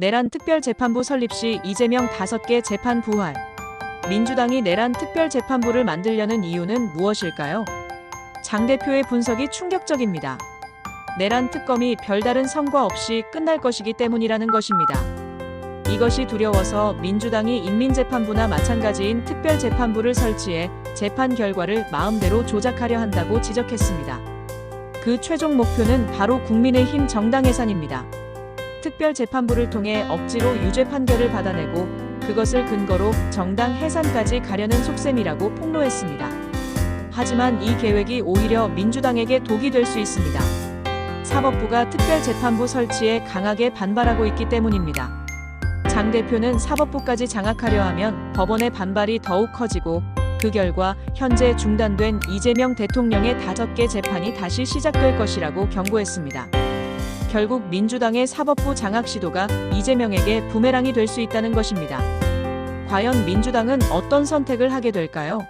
내란 특별재판부 설립 시 이재명 5개 재판 부활. 민주당이 내란 특별재판부를 만들려는 이유는 무엇일까요? 장 대표의 분석이 충격적입니다. 내란 특검이 별다른 성과 없이 끝날 것이기 때문이라는 것입니다. 이것이 두려워서 민주당이 인민재판부나 마찬가지인 특별재판부를 설치해 재판 결과를 마음대로 조작하려 한다고 지적했습니다. 그 최종 목표는 바로 국민의힘 정당 해산입니다. 특별재판부를 통해 억지로 유죄 판결을 받아내고 그것을 근거로 정당 해산까지 가려는 속셈이라고 폭로했습니다. 하지만 이 계획이 오히려 민주당에게 독이 될 수 있습니다. 사법부가 특별재판부 설치에 강하게 반발하고 있기 때문입니다. 장 대표는 사법부까지 장악하려 하면 법원의 반발이 더욱 커지고 그 결과 현재 중단된 이재명 대통령의 다섯 개 재판이 다시 시작될 것이라고 경고했습니다. 결국 민주당의 사법부 장악 시도가 이재명에게 부메랑이 될 수 있다는 것입니다. 과연 민주당은 어떤 선택을 하게 될까요?